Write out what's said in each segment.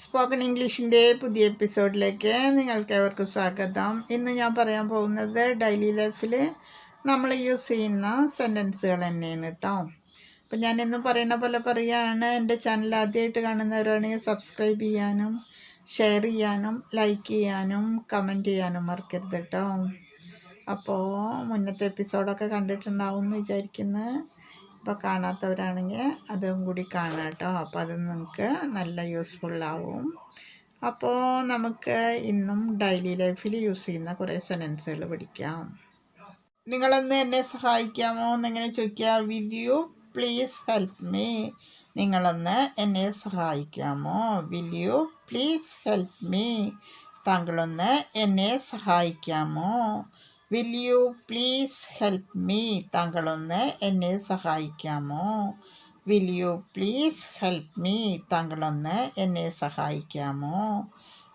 Spoken ഇംഗ്ലീഷിന്റെ പുതിയ എപ്പിസോഡിലേക്ക് നിങ്ങൾക്ക് ഏവർക്കും സ്വാഗതം. ഇന്ന് ഞാൻ പറയാൻ പോകുന്നത് ഡെയിലി ലൈഫിൽ നമ്മൾ യൂസ് ചെയ്യുന്ന സെന്റൻസുകൾ തന്നെയാണ് കേട്ടോ അപ്പം ഞാൻ പറയുന്ന പോലെ പറയുകയാണ് എന്റെ ചാനൽ ആദ്യമായിട്ട് കാണുന്നവരാണെങ്കിൽ സബ്സ്ക്രൈബ് ചെയ്യാനും ഷെയർ ചെയ്യാനും ലൈക്ക് ചെയ്യാനും കമന്റ് ചെയ്യാനും മറക്കരുത് കേട്ടോ അപ്പോൾ മുന്നത്തെ എപ്പിസോഡൊക്കെ കണ്ടിട്ടുണ്ടാവും എന്ന് വിചാരിക്കുന്നു. ഇപ്പോൾ കാണാത്തവരാണെങ്കിൽ അതും കൂടി കാണാം കേട്ടോ. അപ്പോൾ അത് നിങ്ങൾക്ക് നല്ല യൂസ്ഫുള്ളാവും അപ്പോൾ നമുക്ക് ഇന്നും ഡെയിലി ലൈഫിൽ യൂസ് ചെയ്യുന്ന കുറേ സെന്റൻസുകൾ പഠിക്കാം. നിങ്ങളൊന്ന് എന്നെ സഹായിക്കാമോ എന്നിങ്ങനെ ചോദിക്കുക. Will you please help me നിങ്ങളൊന്ന് എന്നെ സഹായിക്കാമോ? Will you please help me താങ്കളൊന്ന് എന്നെ സഹായിക്കാമോ? Will you please help me താങ്കളൊന്ന് എന്നെ സഹായിക്കാമോ? Will you please help me താങ്കളൊന്ന് എന്നെ സഹായിക്കാമോ?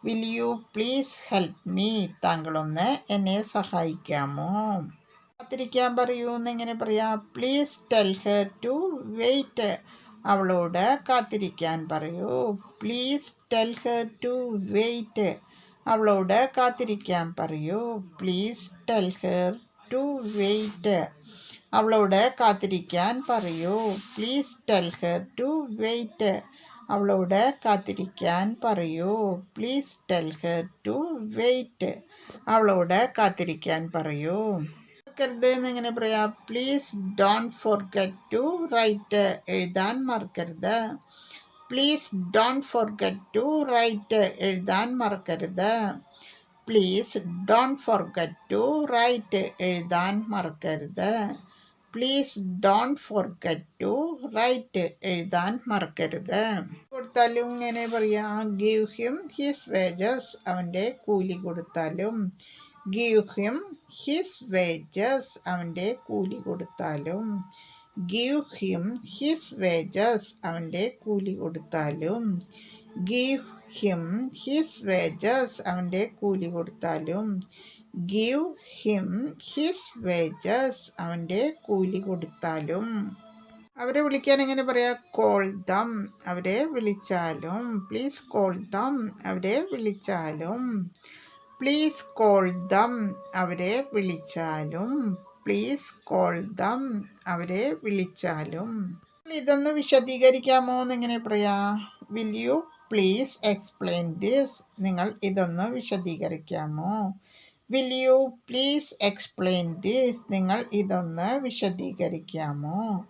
Will you please help me താങ്കളൊന്ന് എന്നെ സഹായിക്കാമോ? കാത്തിരിക്കാൻ പറയൂ എന്നെങ്ങനെ പറയാം. Please tell her to wait അവളോട് കാത്തിരിക്കാൻ പറയൂ. Please tell her to wait അവളോട് കാത്തിരിക്കാൻ പറയൂ. Please tell her to wait അവളോട് കാത്തിരിക്കാൻ പറയൂ. Please tell her to wait അവളോട് കാത്തിരിക്കാൻ പറയൂ. Please tell her to wait അവളോട് കാത്തിരിക്കാൻ പറയൂ. മറക്കരുത് എന്നിങ്ങനെ പറയാം. Please don't forget to write എഴുതാൻ മറക്കരുത്. Please don't forget to write എഴുതാൻ മറക്കരുത്. Please don't forget to write എഴുതാൻ മറക്കരുത്. Please don't forget to write എഴുതാൻ മറക്കരുത്. കൊടുത്താലും ഇങ്ങനെ പറയാം. ഗീവ് ഹിം ഹിസ് വേജസ് അവന്റെ കൂലി കൊടുത്താലും. ഗീവ് ഹിം ഹിസ് വേജസ് അവന്റെ കൂലി കൊടുത്താലും. ഗീവ് ഹിം ഹിസ് വേജസ് അവന്റെ കൂലി കൊടുത്താലും. ഗീവ് ഹിം ഹിസ് വേജസ് അവന്റെ കൂലി കൊടുത്താലും. ഗീവ് ഹിം ഹിസ് വേജസ് അവന്റെ കൂലി കൊടുത്താലും. അവരെ വിളിക്കാൻ എങ്ങനെ പറയാം? Call them. അവരെ വിളിച്ചാലും. Please call them. അവരെ വിളിച്ചാലും. Please call them. അവരെ വിളിച്ചാലും. പ്ലീസ് കോൾ ദം അവരെ വിളിച്ചാലും. ഇതൊന്ന് വിശദീകരിക്കാമോ എന്നിങ്ങനെ പറയാ will you please explain this നിങ്ങൾ ഇതൊന്ന് വിശദീകരിക്കാമോ? Will you please explain this നിങ്ങൾ ഇതൊന്ന് വിശദീകരിക്കാമോ?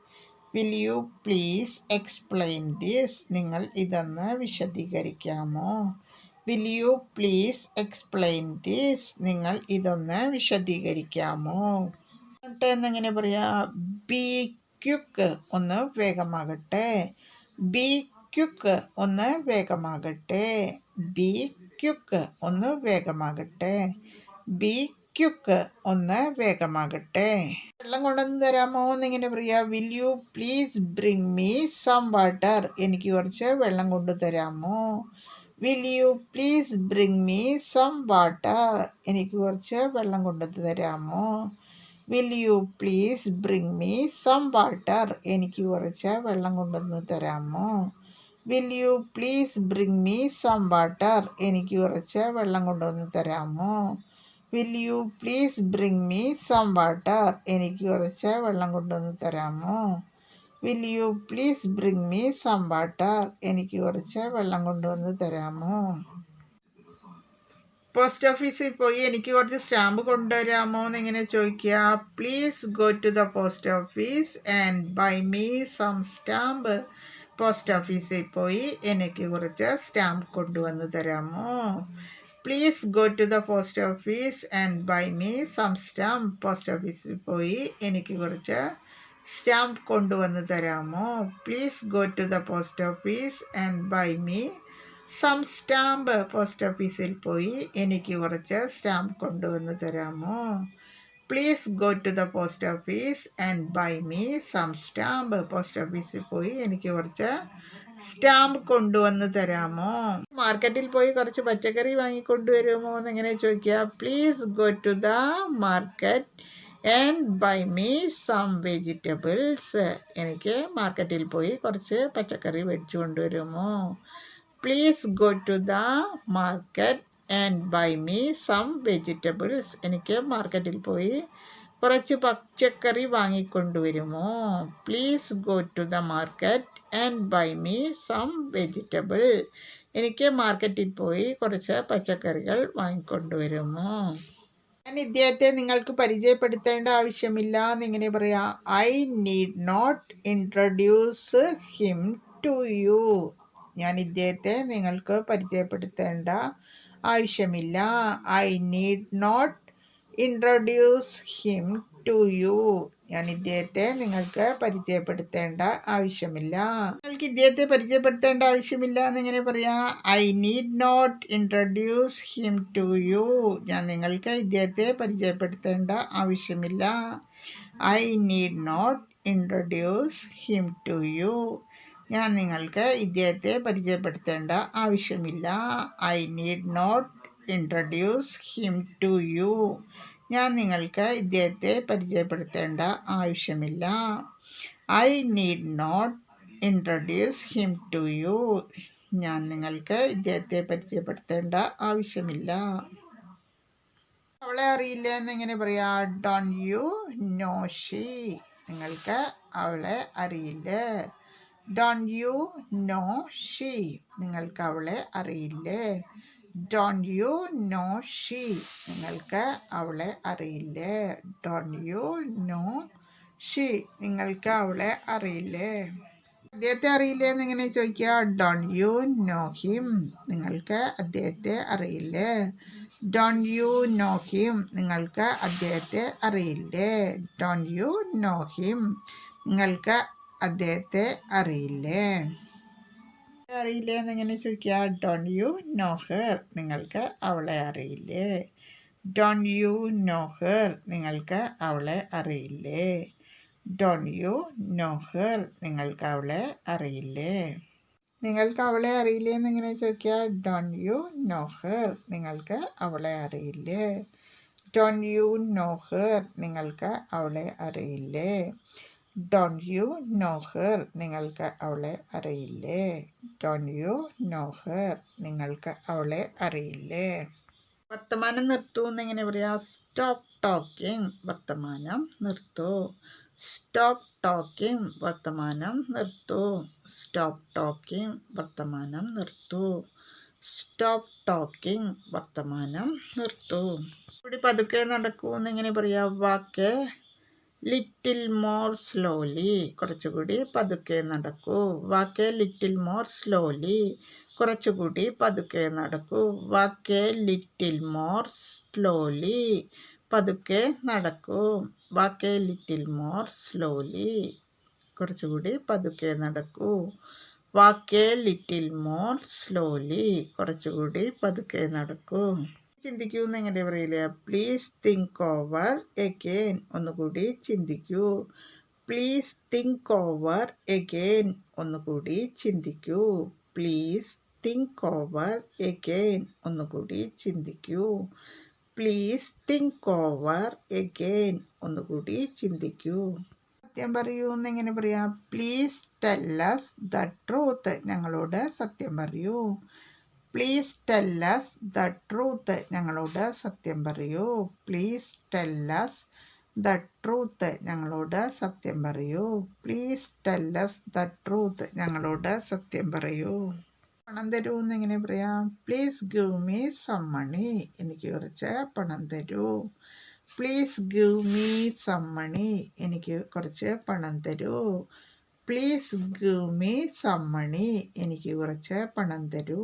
Will you please explain this നിങ്ങൾ ഇതൊന്ന് വിശദീകരിക്കാമോ? Will you please explain this നിങ്ങൾ ഇതൊന്ന് വിശദീകരിക്കാമോ? എന്നെങ്ങനെ പറയാ? ബി ക്യുക്ക് ഒന്ന് വേഗമാകട്ടെ. ബി ക്യുക്ക് ഒന്ന് വേഗമാകട്ടെ. ബി ക്യുക്ക് ഒന്ന് വേഗമാകട്ടെ. ബി ക്യുക്ക് ഒന്ന് വേഗമാകട്ടെ. വെള്ളം കൊണ്ടുവന്ന് തരാമോ എന്നിങ്ങനെ പറയാ? Will you please bring me some water എനിക്ക് കുറച്ച് വെള്ളം കൊണ്ടു തരാമോ? Will you please bring me some water എനിക്ക് കുറച്ച് വെള്ളം കൊണ്ടു തരാമോ? Will you please bring me some water എനിക്ക് കുറച്ച് വെള്ളം കൊണ്ടുവന്ന് തരാമോ? Will you please bring me some water എനിക്ക് കുറച്ച് വെള്ളം കൊണ്ടുവന്ന് തരാമോ? Will you please bring me some water എനിക്ക് കുറച്ച് വെള്ളം കൊണ്ടുവന്ന് തരാമോ? Will you please bring me some water എനിക്ക് കുറച്ച് വെള്ളം കൊണ്ടുവന്ന് തരാമോ? പോസ്റ്റ് ഓഫീസിൽ പോയി എനിക്ക് കുറച്ച് സ്റ്റാമ്പ് കൊണ്ടുവരാമോ എന്ന് ഇങ്ങനെ ചോദിക്കുക. Please go to the post office and buy me some stamp post ഓഫീസിൽ പോയി എനിക്ക് കുറച്ച് സ്റ്റാമ്പ് കൊണ്ടുവന്ന് തരാമോ? Please go to the post office and buy me some stamp post ഓഫീസിൽ പോയി എനിക്ക് കുറച്ച് സ്റ്റാമ്പ് കൊണ്ടുവന്ന് തരാമോ? Please go to the post office and buy me some stamp post ഓഫീസിൽ പോയി എനിക്ക് കുറച്ച് സ്റ്റാമ്പ് കൊണ്ടുവന്ന് തരാമോ? Please go to the post office and buy me some stamp post ഓഫീസിൽ പോയി എനിക്ക് കുറച്ച് സ്റ്റാമ്പ് കൊണ്ടുവന്ന് തരാമോ? മാർക്കറ്റിൽ പോയി കുറച്ച് പച്ചക്കറി വാങ്ങിക്കൊണ്ടുവരുമോ എന്നിങ്ങനെ ചോദിക്കുക. Please go to the market and buy me some vegetables എനിക്ക് മാർക്കറ്റിൽ പോയി കുറച്ച് പച്ചക്കറി മേടിച്ചു കൊണ്ടുവരുമോ? Please go to the market and buy me some vegetables എനിക്ക് മാർക്കറ്റിൽ പോയി കുറച്ച് പച്ചക്കറി വാങ്ങിക്കൊണ്ടുവരുമോ please go to the market and buy me some vegetable എനിക്ക് മാർക്കറ്റിൽ പോയി കുറച്ച് പച്ചക്കറികൾ വാങ്ങിക്കൊണ്ടുവരുമോ ഞാൻ ഇദ്ദേഹത്തെ നിങ്ങൾക്ക് പരിചയപ്പെടുത്തേണ്ട ആവശ്യമില്ല എന്നിങ്ങനെ പറയാം. I need not introduce him to you ഞാൻ ഇദ്ദേഹത്തെ നിങ്ങൾക്ക് പരിചയപ്പെടുത്തേണ്ട ആവശ്യമില്ല. I need not introduce him to you ഞാൻ ഇദ്ദേഹത്തെ നിങ്ങൾക്ക് പരിചയപ്പെടുത്തേണ്ട ആവശ്യമില്ല. നിങ്ങൾക്ക് ഇദ്ദേഹത്തെ പരിചയപ്പെടുത്തേണ്ട ആവശ്യമില്ല എന്ന് ഇങ്ങനെ പറയാം I need not introduce him to you ഞാൻ നിങ്ങൾക്ക് ഇദ്ദേഹത്തെ പരിചയപ്പെടുത്തേണ്ട ആവശ്യമില്ല. I need not introduce him to you ഞാൻ നിങ്ങൾക്ക് ഇദ്ദേഹത്തെ പരിചയപ്പെടുത്തേണ്ട ആവശ്യമില്ല. I need not introduce him to you ഞാൻ നിങ്ങൾക്ക് ഇദ്ദേഹത്തെ പരിചയപ്പെടുത്തേണ്ട ആവശ്യമില്ല. I need not introduce him to you ഞാൻ നിങ്ങൾക്ക് ഇദ്ദേഹത്തെ പരിചയപ്പെടുത്തേണ്ട ആവശ്യമില്ല. അവളെ അറിയില്ല എന്നെങ്ങനെ പറയാ ഡോൺ യു നോ ഷീ നിങ്ങൾക്ക് അവളെ അറിയില്ലേ. ഡോൺ യു നോ ഷീ നിങ്ങൾക്ക് അവളെ അറിയില്ലേ? ഡോൺ യു നോ ഷീ നിങ്ങൾക്ക് അവളെ അറിയില്ലേ? ഡോൺ യു നോ ഷീ നിങ്ങൾക്ക് അവളെ അറിയില്ലേ? അദ്ദേഹത്തെ അറിയില്ലേ എന്നിങ്ങനെ ചോദിക്കുക. ഡോൺ യു നോ ഹിം നിങ്ങൾക്ക് അദ്ദേഹത്തെ അറിയില്ലേ? ഡോൺ യു നോ ഹിം നിങ്ങൾക്ക് അദ്ദേഹത്തെ അറിയില്ലേ? ഡോൺ യു നോ ഹിം നിങ്ങൾക്ക് അദ്ദേഹത്തെ അറിയില്ലേ? അറിയില്ലേ എന്നിങ്ങനെ ചോദിക്കുക ഡോണ്ട് യു നോ ഹെർ നിങ്ങൾക്ക് അവളെ അറിയില്ലേ? ഡോണ്ട് യു നോ ഹെർ നിങ്ങൾക്ക് അവളെ അറിയില്ലേ? ഡോണ്ട് യു നോ ഹെർ നിങ്ങൾക്ക് അവളെ അറിയില്ലേ? നിങ്ങൾക്ക് അവളെ അറിയില്ലേ എന്നിങ്ങനെ ചോദിക്കുക ഡോണ്ട് യു നോ ഹെർ നിങ്ങൾക്ക് അവളെ അറിയില്ലേ? ഡോണ്ട് യു നോ ഹെർ നിങ്ങൾക്ക് അവളെ അറിയില്ലേ? ഡോൺ യു നോ ഹെർ നിങ്ങൾക്ക് അവളെ അറിയില്ലേ? ഡോൺ യു നോ ഹെർ നിങ്ങൾക്ക് അവളെ അറിയില്ലേ? വർത്തമാനം നിർത്തൂ എന്നെങ്ങനെ പറയാ. സ്റ്റോപ്പ് ടോക്കിംഗ് വർത്തമാനം നിർത്തൂ. സ്റ്റോപ്പ് ടോക്കിംഗ് വർത്തമാനം നിർത്തൂ. സ്റ്റോപ്പ് ടോക്കിംഗ് വർത്തമാനം നിർത്തൂ. സ്റ്റോപ്പ് ടോക്കിംഗ് വർത്തമാനം നിർത്തൂ. ഇവിടെ പതുക്കെ നടക്കൂ എന്നെങ്ങനെ പറയാ. Walk little more slowly. കുറച്ചുകൂടി പതുക്കെ നടക്കൂ. Walk a little more slowly. കുറച്ചുകൂടി പതുക്കെ നടക്കൂ. Walk a little more slowly. പതുക്കെ നടക്കൂ. Walk a little more slowly. കുറച്ചുകൂടി പതുക്കെ നടക്കൂ. Walk a little more slowly. കുറച്ചുകൂടി പതുക്കെ നടക്കൂ. ചിന്തിക്കൂ എന്ന് എങ്ങനെ പറയില്ല. പ്ലീസ് തിങ്ക് ഓവർ എഗെയിൻ ഒന്നുകൂടി ചിന്തിക്കൂ. പ്ലീസ് തിങ്ക് ഓവർ എഗെയിൻ ഒന്നുകൂടി ചിന്തിക്കൂ. പ്ലീസ് തിങ്ക് ഓവർ എഗെയിൻ ഒന്നുകൂടി ചിന്തിക്കൂ. പ്ലീസ് തിങ്ക് ഓവർ എഗെയിൻ ഒന്നുകൂടി ചിന്തിക്കൂ. സത്യം പറയൂ എന്നെങ്ങനെ പറയാം? പ്ലീസ് ടെല്ലസ് ദ ട്രൂത്ത് ഞങ്ങളോട് സത്യം പറയൂ. പ്ലീസ് ടെല്ലസ് ദ ട്രൂത്ത് ഞങ്ങളോട് സത്യം പറയൂ. പ്ലീസ് ടെല്ലസ് ദ ട്രൂത്ത് ഞങ്ങളോട് സത്യം പറയൂ. പ്ലീസ് ടെല്ലസ് ദ ട്രൂത്ത് ഞങ്ങളോട് സത്യം പറയൂ. പണം തരൂ എന്നെങ്ങനെ പറയാം. Please give me some money എനിക്ക് കുറച്ച് പണം തരൂ. Please give me some money എനിക്ക് കുറച്ച് പണം തരൂ. Please give me some money എനിക്ക് കുറച്ച് പണം തരൂ.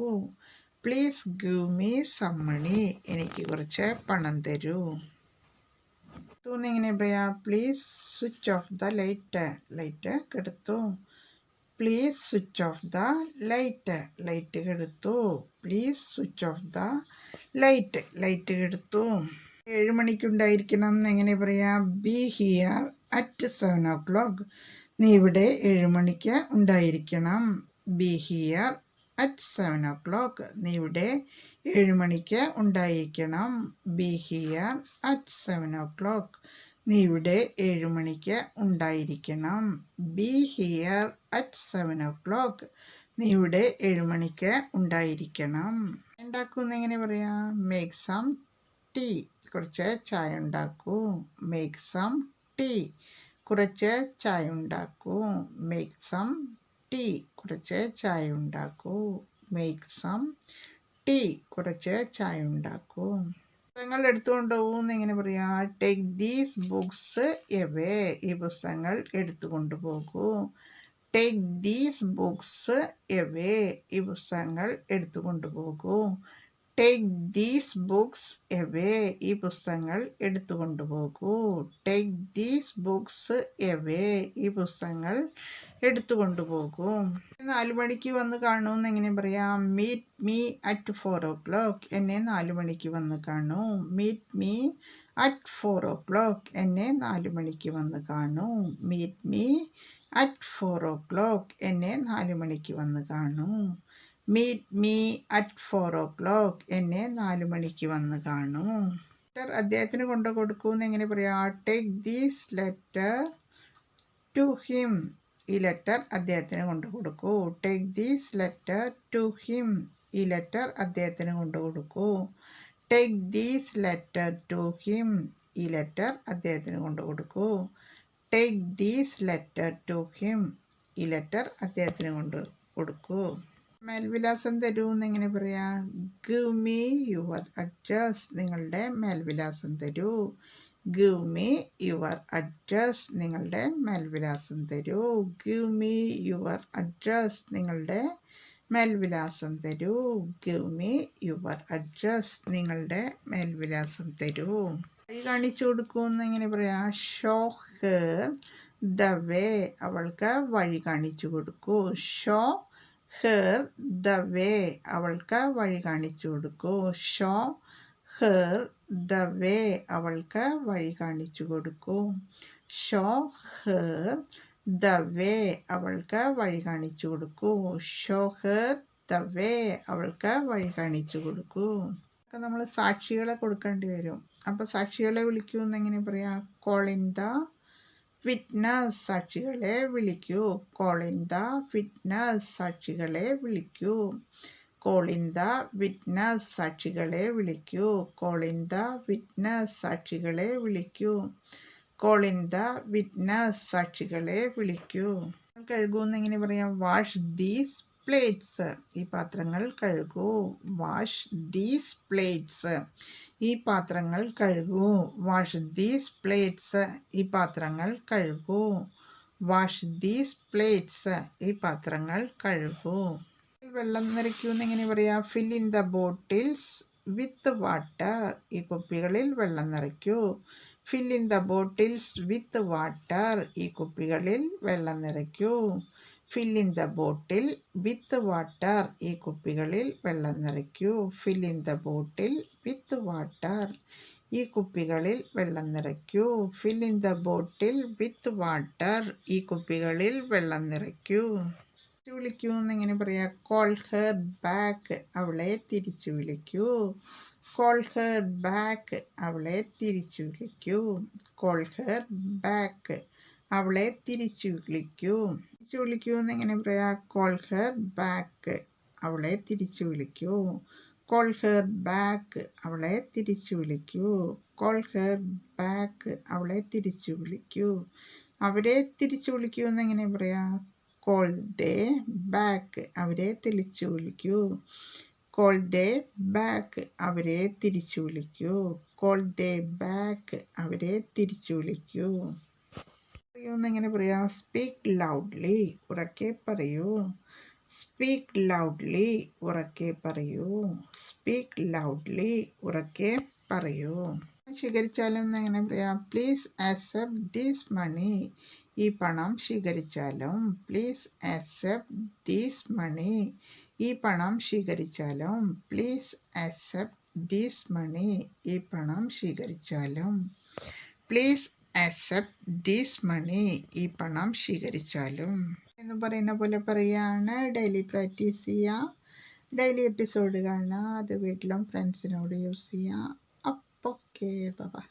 Please give me some money എനിക്ക് കുറച്ച് പണം തരൂ. തോന്നിങ്ങനെ പറയാ please switch off the light light കെടുത്തു. Please switch off the light light കെടുത്തു. Please switch off the light light കെടുത്തു. ഏഴ് മണിക്കുണ്ടായിരിക്കണം. എങ്ങനെ പറയാം be here at seven o'clock നീ ഇവിടെ ഏഴ് മണിക്ക് ഉണ്ടായിരിക്കണം. Be here at seven o'clock നീ ഇവിടെ ഏഴ് മണിക്ക് ഉണ്ടായിരിക്കണം. Be here at seven o'clock നീ ഇവിടെ ഏഴ് മണിക്ക് ഉണ്ടായിരിക്കണം. Be here at seven o'clock നീ ഇവിടെ ഏഴ് മണിക്ക് ഉണ്ടായിരിക്കണം. ഉണ്ടാക്കുമെന്ന് എങ്ങനെ പറയാം? മേക്ക് സം ടീ കുറച്ച് ചായ ഉണ്ടാക്കൂ. മേക്ക് സം ടീ കുറച്ച് ചായ ഉണ്ടാക്കൂ. മേക്ക് സം ടീ കുറച്ച് ചായ ഉണ്ടാക്കൂ. മേക്ക് സം ടീ കുറച്ച് ചായ ഉണ്ടാക്കൂ. പുസ്തകങ്ങൾ എടുത്തുകൊണ്ട് പോകുമെന്ന് എങ്ങനെ പറയാം ടേക്ക് ദീസ് ബുക്സ് എവേ ഈ പുസ്തകങ്ങൾ എടുത്തുകൊണ്ട് പോകൂ. ടേക്ക് ദീസ് ബുക്സ് എവേ ഈ പുസ്തകങ്ങൾ എടുത്തുകൊണ്ട് പോകൂ. ടേക്ക് ദീസ് ബുക്സ് എവേ ഈ പുസ്തകങ്ങൾ എടുത്തു കൊണ്ടുപോകൂ ടേക്ക് ദീസ് ബുക്സ് എവേ ഈ പുസ്തകങ്ങൾ എടുത്തു കൊണ്ടുപോകും നാല് മണിക്ക് വന്ന് കാണുമെന്ന് എങ്ങനെ പറയാം? Meet me at four o'clock എന്നെ നാല് മണിക്ക് വന്ന് കാണൂ. Meet me at four o'clock എന്നെ നാല് മണിക്ക് വന്ന് കാണൂ. Meet me at four o'clock എന്നെ നാല് മണിക്ക് വന്ന് കാണൂ. Meet me at four o'clock എന്നെ നാല് മണിക്ക് വന്ന് കാണൂ. ലെറ്റർ അദ്ദേഹത്തിന് കൊണ്ടു കൊടുക്കൂന്ന് എങ്ങനെ പറയാം? Take these letter to him ഈ ലെറ്റർ അദ്ദേഹത്തിന് കൊണ്ടു കൊടുക്കൂ. Take these letter to him ഈ ലെറ്റർ അദ്ദേഹത്തിന് കൊണ്ടു കൊടുക്കൂ. Take these letter to him ഈ ലെറ്റർ അദ്ദേഹത്തിന് കൊണ്ടു കൊടുക്കൂ. Take these letter to him ഈ ലെറ്റർ അദ്ദേഹത്തിന് കൊണ്ട് കൊടുക്കൂ. മേൽവിലാസം തരൂ എന്നെങ്ങനെ പറയാ? ഗിവ് മീ യുവർ അഡ്രസ് നിങ്ങളുടെ മേൽവിലാസം തരൂ. ഗിവ് മീ യുവർ അഡ്രസ് നിങ്ങളുടെ മേൽവിലാസം തരൂ. ഗിവ് മീ യുവർ അഡ്രസ് നിങ്ങളുടെ മേൽവിലാസം തരൂ. ഗിവ് മീ യുവർ അഡ്രസ് നിങ്ങളുടെ മേൽവിലാസം തരൂ. കൈ കാണിച്ചു കൊടുക്കുമെന്ന് എങ്ങനെ പറയാ? ഷോ ഹെർ ദ വേ അവൾക്ക് വഴി കാണിച്ചു കൊടുക്കൂ. ഷോ ഹെർ ദ വേ അവൾക്ക് വഴി കാണിച്ചു കൊടുക്കൂ. ഷോ ഹെർ ദ വേ അവൾക്ക് വഴി കാണിച്ചു കൊടുക്കൂ. ഷോ ഹെർ ദ വേ അവൾക്ക് വഴി കാണിച്ചു കൊടുക്കൂ. ഷോ ഹെർ ദ വേ അവൾക്ക് വഴി കാണിച്ചു കൊടുക്കൂ. ഒക്കെ നമ്മൾ സാക്ഷികളെ കൊടുക്കേണ്ടി വരും. അപ്പോൾ സാക്ഷികളെ വിളിക്കുമെന്ന് എങ്ങനെ പറയാം? കോളിൻ ദ ഫിറ്റ്നസ് സാക്ഷികളെ വിളിക്കൂ. കോളിൻ ദ ഫിറ്റ്നസ് സാക്ഷികളെ വിളിക്കൂ. കോളിൻ ദ സാക്ഷികളെ വിളിക്കൂ. കോളിൻ ദ സാക്ഷികളെ വിളിക്കൂ. കോളിൻ ദ സാക്ഷികളെ വിളിക്കൂ. കഴുകൂന്ന് എങ്ങനെ പറയാം. വാഷ് ദീസ് പ്ലേറ്റ്സ് ഈ പാത്രങ്ങൾ കഴുകൂ. വാഷ് ദീസ് പ്ലേറ്റ്സ് ഈ പാത്രങ്ങൾ കഴുകൂ. വാഷ് ദീസ് പ്ലേറ്റ്സ് ഈ പാത്രങ്ങൾ കഴുകൂ. വാഷ് ദീസ് പ്ലേറ്റ്സ് ഈ പാത്രങ്ങൾ കഴുകൂ. വെള്ളം നിറയ്ക്കൂ എങ്ങനെ പറയാം? Fill in the bottles with water ഈ കുപ്പികളിൽ വെള്ളം നിറയ്ക്കൂ. Fill in the bottles with water ഈ കുപ്പികളിൽ വെള്ളം നിറയ്ക്കൂ. Fill in the bottle with water ഈ കുപ്പികളിൽ വെള്ളം നിറയ്ക്കൂ. Fill in the bottle with water ഈ കുപ്പികളിൽ വെള്ളം നിറയ്ക്കൂ. Fill in the bottle with water ഈ കുപ്പികളിൽ വെള്ളം നിറയ്ക്കൂ. വിളിക്കൂ എന്നിങ്ങനെ പറയാം. കോൾ ഹെർ ബാക്ക് അവളെ തിരിച്ചു വിളിക്കൂ. കോൾ ഹെർ ബാക്ക് അവളെ തിരിച്ചു വിളിക്കൂ. കോൾ ഹെർ ബാക്ക് അവളെ തിരിച്ചു വിളിക്കൂ. തിരിച്ചു വിളിക്കൂ എന്നെങ്ങനെ പറയാ? കോൾ ഹെർ ബാക്ക് അവളെ തിരിച്ചു വിളിക്കൂ. കോൾ ഹെർ ബാക്ക് അവളെ തിരിച്ചു വിളിക്കൂ. കോൾ ഹെർ ബാക്ക് അവളെ തിരിച്ചു വിളിക്കൂ. അവരെ തിരിച്ചു വിളിക്കൂ എന്നെങ്ങനെ പറയാ? കോൾ ദേ ബാക്ക് അവരെ തിരിച്ചു വിളിക്കൂ. കോൾ ദേ ബാക്ക് അവരെ തിരിച്ചു വിളിക്കൂ. കോൾ ദേ ബാക്ക് അവരെ തിരിച്ചു വിളിക്കൂ. പറയൂന്ന് എങ്ങനെ പറയാം സ്പീക്ക് ലൗഡ്ലി ഉറക്കെ പറയൂ. സ്പീക്ക് ലൗഡ്ലി ഉറക്കെ പറയൂ. സ്പീക്ക് ലൗഡ്ലി ഉറക്കെ പറയൂ. സ്വീകരിച്ചാലും എങ്ങനെ പറയാം പ്ലീസ് ആക്സെപ്റ്റ് ദീസ് മണി ഈ പണം സ്വീകരിച്ചാലും പ്ലീസ് ആക്സെപ്റ്റ് ദീസ് മണി ഈ പണം സ്വീകരിച്ചാലും പ്ലീസ് ആക്സെപ്റ്റ് ദീസ് മണി ഈ പണം സ്വീകരിച്ചാലും പ്ലീസ് ആക്സെപ്റ്റ് ദീസ് മണി ഈ പണം സ്വീകരിച്ചാലും എന്ന് പറയുന്ന പോലെ പറയുകയാണ് ഡെയിലി പ്രാക്ടീസ് ചെയ്യുക ഡെയിലി എപ്പിസോഡ് കാണുക അത് വീട്ടിലും ഫ്രണ്ട്സിനോട് യൂസ് ചെയ്യുക അപ്പോൾ ഓക്കെ ബൈ